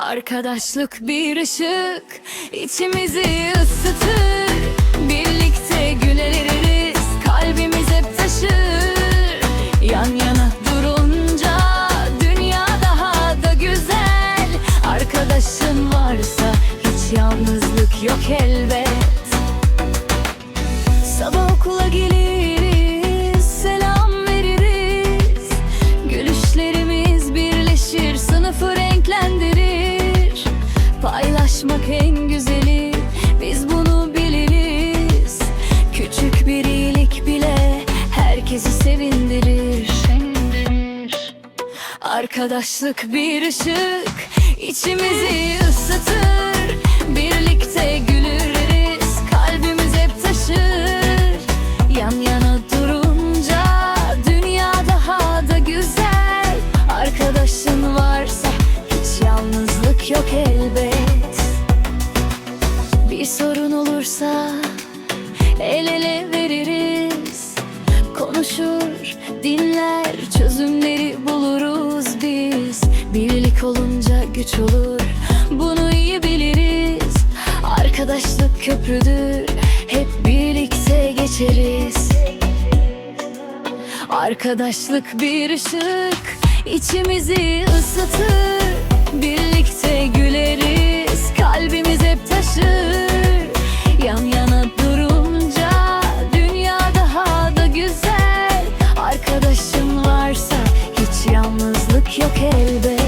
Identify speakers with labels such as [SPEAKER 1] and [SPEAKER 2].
[SPEAKER 1] Arkadaşlık bir ışık içimizi ısıtır. Birlikte güler eririz kalbimiz hep taşır. Yan yana durunca dünya daha da güzel. Arkadaşın varsa hiç yalnızlık yok elbet Paylaşmak en güzeli, biz bunu biliriz. Küçük bir iyilik bile herkesi sevindirir. Arkadaşlık bir ışık içimizi ısıtır. Birlikte güleriz kalbimiz hep taşır. Yan yana durunca dünya daha da güzel. Arkadaşın varsa hiç yalnızlık yok elbet sorun olursa el ele veririz. Konuşur, dinler, çözümleri buluruz biz. Birlik olunca güç olur, bunu iyi biliriz. Arkadaşlık köprüdür, hep birlikte geçeriz. Arkadaşlık bir ışık, içimizi ısıtır yok elbet